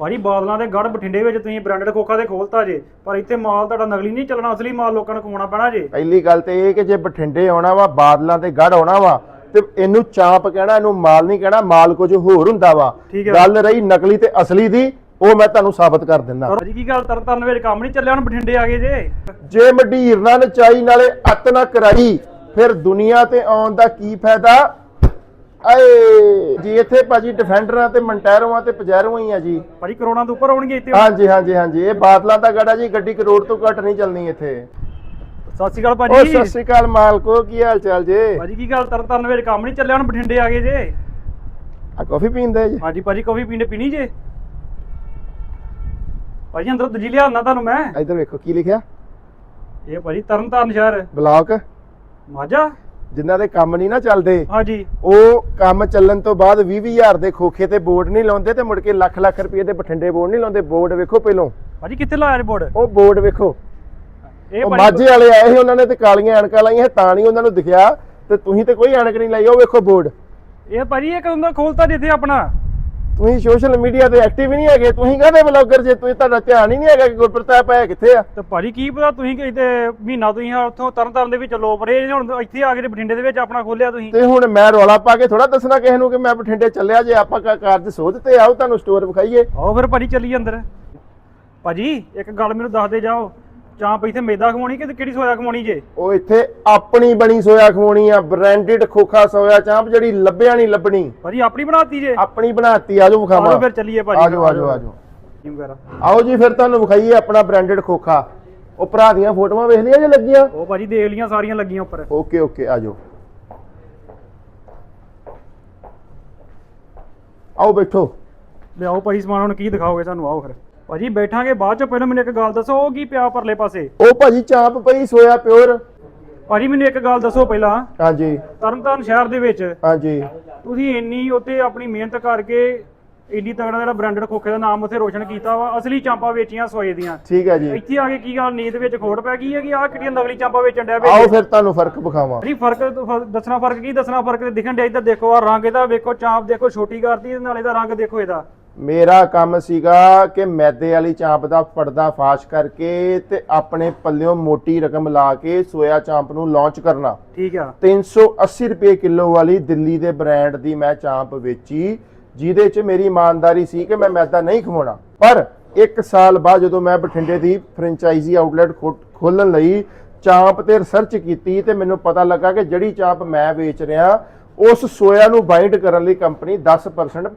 ਭਾਜੀ ਬਾਦਲਾਂ ਦੇ ਗੜ ਬਠਿੰਡੇ ਵਿੱਚ ਤੁਸੀਂ ਬ੍ਰਾਂਡਡ ਖੋਖਾ ਦੇ ਖੋਲਤਾ ਜੇ ਪਰ ਇੱਥੇ ਮਾਲ ਤੁਹਾਡਾ ਨਕਲੀ ਨਹੀਂ ਚੱਲਣਾ ਅਸਲੀ ਮਾਲ ਲੋਕਾਂ ਨੂੰ ਖਵਾਉਣਾ ਪੈਣਾ ਜੇ। ਪਹਿਲੀ ਗੱਲ ਤੇ ਇਹ ਕਿ ਜੇ ਬਠਿੰਡੇ ਆਉਣਾ ਵਾ ਬਾਦਲਾਂ ਤੇ ਗੜ ਆਉਣਾ ਵਾ ਤੇ ਇਹਨੂੰ ਚਾਂਪ ਕਹਿਣਾ ਇਹਨੂੰ ਮਾਲ ਨਹੀਂ ਕਹਿਣਾ ਮਾਲ ਕੁਝ ਹੋਰ ਹੁੰਦਾ ਵਾ। ਠੀਕ ਹੈ। ਗੱਲ ਰਹੀ ਨਕਲੀ ਤੇ ਅਸਲੀ ਦੀ ਉਹ ਮੈਂ ਤੁਹਾਨੂੰ ਸਾਬਤ ਕਰ ਦਿੰਦਾ। ਭਾਜੀ ਕੀ ਗੱਲ ਤਰਨ ਤਾਰਨ ਵਿੱਚ ਕੰਮ ਨਹੀਂ ਚੱਲਿਆ ਹੁਣ ਬਠਿੰਡੇ ਆ ਗਏ ਜੇ? ਜੇ ਮਡੀਰ ਨਾ ਨਚਾਈ ਨਾਲੇ ਅੱਤ ਨਾ ਕਰਾਈ ਫਿਰ ਦੁਨੀਆ ਤੇ ਆਉਣ ਦਾ ਕੀ ਫਾਇਦਾ? ਆਏ। ਜੀ ਇੱਥੇ ਭਾਜੀ ਡਿਫੈਂਡਰਾਂ ਤੇ ਮੰਟੈਰੋਆਂ ਤੇ ਪਜੈਰੋਂ ਹੀ ਆ ਜੀ। ਭਾਜੀ ਕਰੋੜਾਂ ਤੋਂ ਉੱਪਰ ਹੋਣਗੇ ਇੱਥੇ। ਹਾਂਜੀ ਹਾਂਜੀ ਹਾਂਜੀ। ਇਹ ਬਾਦਲਾਂ ਦਾ ਗੜਾ ਜੀ ਗੱਡੀ ਕਰੋੜ ਤੋਂ ਘੱਟ ਨਹੀਂ ਚੱਲਣੀ ਇੱਥੇ। ਸਤਿ ਸ਼੍ਰੀ ਅਕਾਲ ਓ ਭਾਜੀ ਸਤਿ ਸ਼੍ਰੀ ਅਕਾਲ ਮਾਲਕੋ ਕੀ ਹਾਲ ਚਾਲ ਜੇ? ਭਾਜੀ ਕੀ ਗੱਲ ਤਰਨ ਤਾਰਨ ਵਿੱਚ ਕੰਮ ਨਹੀਂ ਚੱਲਿਆ ਹੁਣ ਬਠਿੰਡੇ ਆ ਗਏ ਜੇ। ਆ ਕਾਫੀ ਪੀਂਦੇ ਜੀ? ਹਾਂਜੀ ਭਾਜੀ ਕਾਫੀ ਪੀਂਦੇ ਪੀਣੀ ਜੇ। ਭਾਜੀ ਅੰਦਰ ਦੂਜੀ ਲਿਆਉਣਾ ਤੁਹਾਨੂੰ ਮੈਂ। ਇੱਧਰ ਵੇਖੋ ਕੀ ਲਿਖਿਆ? ਇਹ ਭਾਜੀ ਤਰਨ ਤਾਰਨ ਸ਼ਹਿਰ। ਬਲੌਕ। ਮਾਝਾ। ਜਿਨ੍ਹਾਂ ਦੇ ਕੰਮ ਨਹੀਂ ਨਾ ਚੱਲਦੇ ਹਾਂਜੀ। ਉਹ ਕੰਮ ਚੱਲਣ ਤੋਂ ਬਾਅਦ 20 ਹਜ਼ਾਰ ਦੇ ਖੋਖੇ ਤੇ ਬੋਰਡ ਨਹੀਂ ਲਾਉਂਦੇ ਤੇ ਮੁੜ ਕੇ ਲੱਖ ਲੱਖ ਰੁਪਏ ਦੇ ਬਠਿੰਡੇ ਬੋਰਡ ਨਹੀਂ ਲਾਉਂਦੇ। ਬੋਰਡ ਵੇਖੋ ਪਹਿਲੋਂ। ਭਾਜੀ ਕਿੱਥੇ ਲਾਇਆ ਬੋਰਡ? ਉਹ ਬੋਰਡ ਵੇਖੋ। ਇਹ ਉਹ ਮਾਝੇ ਵਾਲੇ ਆਏ ਸੀ ਉਹਨਾਂ ਨੇ ਤੇ ਕਾਲੀਆਂ ਐਨਕਾਂ ਲਾਈਆਂ ਤਾਂ ਨਹੀਂ ਉਹਨਾਂ ਨੂੰ ਦਿਖਿਆ। ਤੇ ਤੁਸੀਂ ਤੇ ਕੋਈ ਐਨਕ ਨਹੀਂ ਲਾਈ ਉਹ ਵੇਖੋ ਬੋਰਡ। ਇਹ ਭਾਜੀ ਇਹ ਕਦੋਂ ਦਾ ਖੋਲਤਾ ਜਿੱਥੇ ਆਪਣਾ। ਤੁਸੀਂ ਸੋਸ਼ਲ ਮੀਡੀਆ ਤੇ ਐਕਟਿਵ ਹੀ ਨਹੀਂ ਹੈਗੇ ਤੁਸੀਂ ਕਾਹਦੇ ਬਲੌਗਰ ਜੇ? ਤੁਸੀਂ ਤੁਹਾਡਾ ਧਿਆਨ ਹੀ ਨਹੀਂ ਹੈਗਾ ਕਿ ਗੁਰਪ੍ਰਤਾਪ ਹੈ ਕਿੱਥੇ ਆ? ਤੇ ਭਾਜੀ ਕੀ ਪਤਾ ਤੁਸੀਂ ਕਿਤੇ ਮਹੀਨਾ ਤੁਸੀਂ ਆ ਉੱਥੋਂ ਤਰਨ ਤਾਰਨ ਦੇ ਵਿੱਚ ਲੋਪ ਰਹੇ ਹੁਣ ਇੱਥੇ ਆ ਕੇ ਬਠਿੰਡੇ ਦੇ ਵਿੱਚ ਆਪਣਾ ਖੋਲਿਆ ਤੁਸੀਂ। ਤੇ ਹੁਣ ਮੈਂ ਰੌਲਾ ਪਾ ਕੇ ਥੋੜਾ ਦੱਸਣਾ ਕਿਸੇ ਨੂੰ ਕਿ ਮੈਂ ਬਠਿੰਡੇ ਚੱਲਿਆ ਜੇ ਆਪਾਂ ਕਾ- ਕਾਰਜ ਸੋਧ ਤੇ ਆਓ ਤੁਹਾਨੂੰ ਸਟੋਰ ਵਿਖਾਈਏ। ਆਓ ਫਿਰ ਭਾਜੀ ਚੱਲੀ ਅੰਦਰ। ਭਾਜੀ ਇੱਕ ਗੱਲ ਮੈਨੂੰ ਦੱਸ ਦੇ ਜਾਓ। ਚਾਂਪ ਇੱਥੇ ਮੈਦਾ ਖਵਾਉਣੀ ਕਿ ਕਿਹੜੀ ਸੋਇਆ ਖਵਾਉਣੀ ਜੇ? ਉਹ ਇੱਥੇ ਆਪਣੀ ਬਣੀ ਸੋਇਆ ਖਵਾਉਣੀ ਆ ਬ੍ਰਾਂਡਡ ਖੋਖਾ ਸੋਇਆ ਚਾਂਪ ਜਿਹੜੀ ਲੱਭਿਆ ਨਹੀਂ ਲੱਭਣੀ। ਭਾਜੀ ਆਪਣੀ ਬਣਾਤੀ ਜੇ? ਆਪਣੀ ਬਣਾਤੀ ਆਜੋ ਵਿਖਾਵਾਂ। ਆਜੋ ਫਿਰ ਚੱਲੀਏ ਭਾਜੀ। ਆਜੋ ਆਜੋ ਆਜੋ। ਵਗੈਰਾ। ਆਓ ਜੀ ਫਿਰ ਤੁਹਾਨੂੰ ਵਿਖਾਈਏ ਆਪਣਾ ਬ੍ਰਾਂਡਡ ਖੋਖਾ। ਉਹ ਭਰਾ ਦੀਆਂ ਫੋਟੋਆਂ ਵੇਖ ਲਈਆਂ ਜੇ ਲੱਗੀਆਂ? ਉਹ ਭਾਜੀ ਦੇਖ ਲੀਆਂ ਸਾਰੀਆਂ ਲੱਗੀਆਂ ਉੱਪਰ। ਓਕੇ ਓਕੇ ਆਜੋ। ਆਓ ਬੈਠੋ। ਲਿਆਓ ਭਾਜੀ ਸਮਾਨ ਹੁਣ ਕੀ ਦਿਖਾਓਗੇ ਸਾਨੂੰ? ਆਓ ਫਿਰ। ਭਾਜੀ ਬੈਠਾਂਗੇ ਬਾਅਦ ਚ ਪਹਿਲਾਂ ਮੈਨੂੰ ਇੱਕ ਗੱਲ ਦੱਸੋ ਉਹ ਕੀ ਪਿਆ ਪਰਲੇ ਪਾਸੇ? ਉਹ ਭਾਜੀ ਚਾਂਪ ਪਈ ਸੋਇਆ ਪਿਓਰ। ਭਾਜੀ ਮੈਨੂੰ ਇੱਕ ਗੱਲ ਦੱਸੋ ਪਹਿਲਾਂ। ਹਾਂਜੀ। ਤਰਨਤਾਰਨ ਸ਼ਹਿਰ ਦੇ ਵਿੱਚ ਹਾਂਜੀ। ਤੁਸੀਂ ਇੰਨੀ ਉੱਤੇ ਆਪਣੀ ਮਿਹਨਤ ਕਰਕੇ ਇੰਨੀ ਤਗੜਾ ਜਿਹੜਾ ਬ੍ਰਾਂਡਡ ਖੋਖੇ ਦਾ ਨਾਮ ਉੱਥੇ ਰੋਸ਼ਨ ਕੀਤਾ ਵਾ ਅਸਲੀ ਚਾਂਪਾਂ ਵੇਚੀਆਂ ਸੋਏ ਦੀਆਂ। ਠੀਕ ਹੈ ਜੀ। ਇੱਥੇ ਆ ਕੇ ਕੀ ਗੱਲ ਨੀਂਦ ਵਿੱਚ ਖੋੜ ਪੈ ਗਈ ਹੈ ਕਿ ਆਹ ਕਿਹੜੀਆਂ ਨਕਲੀ ਚਾਂਪਾਂ ਵੇਚਣ ਡਿਆ ਆਓ ਫਿਰ ਤੁਹਾਨੂੰ ਫ਼ਰਕ ਵਿਖਾਵਾਂ। ਨਹੀਂ ਫ਼ਰਕ ਫ- ਦੱਸਣਾ ਫ਼ਰਕ ਕੀ ਦੱਸਣਾ ਫ਼ਰਕ ਤੇ ਦਿਖਣ ਡਿਆ ਇੱਧਰ ਦੇਖੋ ਆ ਰੰਗ ਇਹਦਾ ਵੇਖੋ ਚਾਂਪ ਦੇਖੋ ਛੋਟੀ ਕਰਤੀ ਨਾਲ ਇਹਦਾ ਰੰਗ ਦੇਖੋ ਇਹਦਾ। ਮੇਰਾ ਕੰਮ ਸੀਗਾ ਕਿ ਮੈਦੇ ਵਾਲੀ ਚਾਂਪ ਦਾ ਪਰਦਾ ਫਾਸ਼ ਕਰਕੇ ਤੇ ਆਪਣੇ ਪੱਲਿਓਂ ਮੋਟੀ ਰਕਮ ਲਾ ਕੇ ਸੋਇਆ ਚਾਂਪ ਨੂੰ ਲਾਂਚ ਕਰਨਾ। ਠੀਕ ਆ। 380 ਰੁਪਏ ਕਿਲੋ ਵਾਲੀ ਦਿੱਲੀ ਦੇ ਬ੍ਰਾਂਡ ਦੀ ਮੈਂ ਚਾਂਪ ਵੇਚੀ ਜਿਹਦੇ 'ਚ ਮੇਰੀ ਇਮਾਨਦਾਰੀ ਸੀ ਕਿ ਮੈਂ ਮੈਦਾ ਨਹੀਂ ਖਵਾਉਣਾ। ਪਰ 1 ਸਾਲ ਬਾਅਦ ਜਦੋਂ ਮੈਂ ਬਠਿੰਡੇ ਦੀ ਫਰੈਂਚਾਈਜ਼ੀ ਆਊਟਲੈਟ ਖੋਲਣ ਲਈ ਚਾਂਪ ਤੇ ਰਿਸਰਚ ਕੀਤੀ ਤੇ ਮੈਨੂੰ ਪਤਾ ਲੱਗਾ ਕਿ ਜਿਹੜੀ ਚਾਂਪ ਮੈਂ ਵੇਚ ਰਿਹਾ ਉਸ ਸੋਇਆ ਨੂੰ ਬਾਈਂਡ ਕਰਨ ਲਈ ਕੰਪਨੀ 10%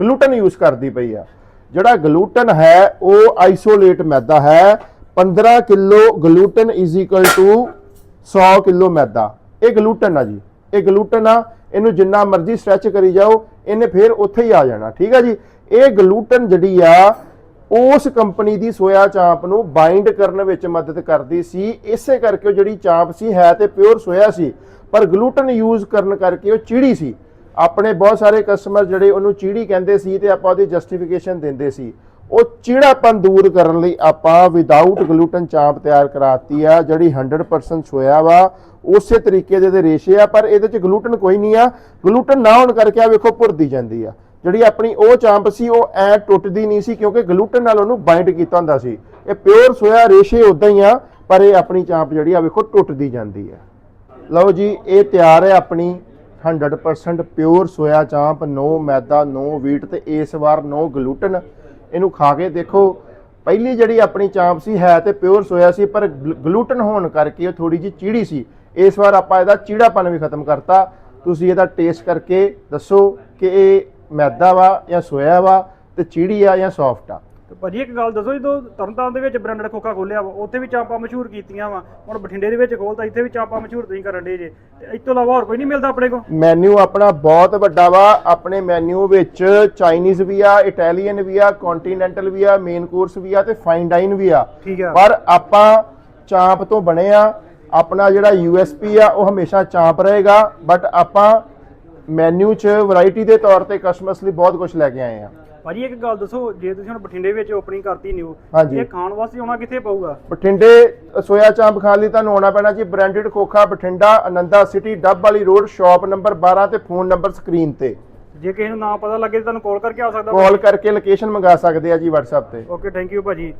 ਗਲੂਟਨ ਯੂਜ਼ ਕਰਦੀ ਪਈ ਆ। ਜਿਹੜਾ ਗਲੂਟਨ ਹੈ, ਉਹ ਆਈਸੋਲੇਟ ਮੈਦਾ ਹੈ। 15 kilo gluten is equal to 100 kilo ਮੈਦਾ। ਇਹ ਗਲੂਟਨ ਆ ਜੀ। ਇਹ ਗਲੂਟਨ ਆ। ਇਹਨੂੰ ਜਿੰਨਾ ਮਰਜ਼ੀ ਸਟ੍ਰੈਚ ਕਰੀ ਜਾਓ, ਇਹਨੇ ਫੇਰ ਉੱਥੇ ਹੀ ਆ ਜਾਣਾ। ਠੀਕ ਆ ਜੀ? ਇਹ ਗਲੂਟਨ ਜਿਹੜੀ ਆ, ਉਸ ਕੰਪਨੀ ਦੀ ਸੋਇਆ ਚਾਂਪ ਨੂੰ ਬਾਈਂਡ ਕਰਨ ਵਿੱਚ ਮਦਦ ਕਰਦੀ ਸੀ। ਇਸੇ ਕਰਕੇ ਉਹ ਜਿਹੜੀ ਚਾਂਪ ਸੀ, ਹੈ ਤੇ ਪਿਓਰ ਸੋਇਆ ਸੀ। ਪਰ ਗਲੂਟਨ ਯੂਜ਼ ਕਰਨ ਕਰਕੇ ਉਹ ਚਿੜੀ ਸੀ। ਆਪਣੇ ਬਹੁਤ ਸਾਰੇ ਕਸਟਮਰ ਜਿਹੜੇ ਉਹਨੂੰ ਚੀੜੀ ਕਹਿੰਦੇ ਸੀ ਤੇ ਆਪਾਂ ਉਹਦੀ ਜਸਟੀਫਿਕੇਸ਼ਨ ਦਿੰਦੇ ਸੀ। ਉਹ ਚੀੜਾਪਨ ਦੂਰ ਕਰਨ ਲਈ ਆਪਾਂ ਵਿਦਆਊਟ ਗਲੂਟਨ ਚਾਂਪ ਤਿਆਰ ਕਰਾਤੀ ਆ, ਜਿਹੜੀ 100% ਸੋਇਆ ਵਾ, ਉਸੇ ਤਰੀਕੇ ਦੇ ਦੇ ਰੇਸ਼ੇ ਆ, ਪਰ ਇਹਦੇ ਚ ਗਲੂਟਨ ਕੋਈ ਨਹੀਂ ਆ। ਗਲੂਟਨ ਨਾ ਹੋਣ ਕਰਕੇ ਆ ਵੇਖੋ ਭੁਰਦੀ ਜਾਂਦੀ ਆ। ਜਿਹੜੀ ਆਪਣੀ ਉਹ ਚਾਂਪ ਸੀ, ਉਹ ਐ ਟੁੱਟਦੀ ਨਹੀਂ ਸੀ ਕਿਉਂਕਿ ਗਲੂਟਨ ਨਾਲ ਉਹਨੂੰ ਬਾਈਂਡ ਕੀਤਾ ਹੁੰਦਾ ਸੀ। ਇਹ ਪਿਓਰ ਸੋਇਆ ਰੇਸ਼ੇ ਉਦਾਂ ਹੀ ਆ, ਪਰ ਇਹ ਆਪਣੀ ਚਾਂਪ ਜਿਹੜੀ ਆ ਵੇਖੋ ਟੁੱਟਦੀ ਜਾਂਦੀ ਆ। ਲਓ ਜੀ, ਇਹ ਤਿਆਰ ਹੈ ਆਪਣੀ 100% ਪਿਓਰ ਸੋਇਆ ਚਾਂਪ, ਨੋ ਮੈਦਾ, ਨੋ ਵੀਟ ਤੇ ਇਸ ਵਾਰ ਨੋ ਗਲੂਟਨ ਇਹਨੂੰ ਖਾ ਕੇ ਦੇਖੋ, ਪਹਿਲੀ ਜਿਹੜੀ ਆਪਣੀ ਚਾਂਪ ਸੀ ਹੈ ਤੇ ਪਿਓਰ ਸੋਇਆ ਸੀ, ਪਰ ਗਲੂਟਨ ਹੋਣ ਕਰਕੇ ਉਹ ਥੋੜੀ ਜਿਹੀ ਚੀੜੀ ਸੀ। ਇਸ ਵਾਰ ਆਪਾਂ ਇਹਦਾ ਚੀੜਾਪਨ ਵੀ ਖਤਮ ਕਰਤਾ। ਤੁਸੀਂ ਇਹਦਾ ਟੇਸਟ ਕਰਕੇ ਦੱਸੋ ਕਿ ਇਹ ਮੈਦਾ ਵਾ ਜਾਂ ਸੋਇਆ ਵਾ ਤੇ ਚੀੜੀ ਆ ਜਾਂ ਸੌਫਟ ਆ। ਤੇ ਭਾਜੀ ਇੱਕ ਗੱਲ ਦੱਸੋ ਜਦੋਂ ਤਰਨਤਾਰਨ ਦੇ ਵਿੱਚ ਬ੍ਰਾਂਡਡ ਖੋਖਾ ਖੋਲਿਆ ਵਾ ਉੱਥੇ ਵੀ ਚਾਂਪਾਂ ਮਸ਼ਹੂਰ ਕੀਤੀਆਂ ਵਾ ਹੁਣ ਬਠਿੰਡੇ ਦੇ ਵਿੱਚ ਖੋਲਤਾ ਇੱਥੇ ਵੀ ਚਾਂਪਾਂ ਮਸ਼ਹੂਰ ਤੁਸੀਂ ਕਰਨ ਦੇ ਜੇ। ਤੇ ਇਸ ਤੋਂ ਇਲਾਵਾ ਹੋਰ ਕੋਈ ਨਹੀਂ ਮਿਲਦਾ ਆਪਣੇ ਕੋਲ? ਮੈਨੂ ਆਪਣਾ ਬਹੁਤ ਵੱਡਾ ਵਾ ਆਪਣੇ ਮੈਨੂ ਵਿੱਚ ਚਾਈਨੀਜ਼ ਵੀ ਆ ਇਟਾਲੀਅਨ ਵੀ ਆ ਕੰਟੀਨੈਂਟਲ ਵੀ ਆ ਮੇਨ ਕੋਰਸ ਵੀ ਆ ਤੇ ਫਾਈਨ ਡਾਈਨ ਵੀ ਆ। ਠੀਕ ਆ। ਪਰ ਆਪਾਂ ਚਾਂਪ ਤੋਂ ਬਣੇ ਆ ਆਪਣਾ ਜਿਹੜਾ ਯੂਐਸਪੀ ਆ ਉਹ ਹਮੇਸ਼ਾ ਚਾਂਪ ਰਹੇਗਾ ਬਟ ਆਪਾਂ ਮੈਨੂ 'ਚ ਵੈਰਾਈਟੀ ਦੇ ਤੌਰ ਤੇ ਕਸਟਮਰਸ ਲਈ ਬਹੁਤ ਕੁਝ ਲੈ ਕੇ ਆਏ ਆ। ਭਾਜੀ ਇੱਕ ਗੱਲ ਦੱਸੋ ਜੇ ਤੁਸੀਂ ਹੁਣ ਬਠਿੰਡੇ ਵਿੱਚ ਓਪਨਿੰਗ ਕਰਤੀ ਨਿਊ ਹਾਂਜੀ। ਇਹ ਖਾਣ ਵਾਸਤੇ ਆਉਣਾ ਕਿੱਥੇ ਪਊਗਾ? ਬਠਿੰਡੇ ਸੋਇਆ ਚਾਂਪ ਖਾਣ ਲਈ ਤੁਹਾਨੂੰ ਆਉਣਾ ਪੈਣਾ ਜੀ branded Khokha Bathinda Ananda city Dabwali road shop number 12 ਤੇ ਫੋਨ ਨੰਬਰ ਸਕਰੀਨ ਤੇ। ਜੇ ਕਿਸੇ ਨੂੰ ਨਾ ਪਤਾ ਲੱਗੇ ਤਾਂ ਤੁਹਾਨੂੰ ਕਾਲ ਕਰਕੇ ਆ ਸਕਦਾ। ਕਾਲ ਕਰਕੇ ਲੋਕੇਸ਼ਨ ਮੰਗਾ ਸਕਦੇ ਆ ਜੀ WhatsApp ਤੇ। ਓਕੇ ਥੈਂਕ ਯੂ ਭਾਜੀ।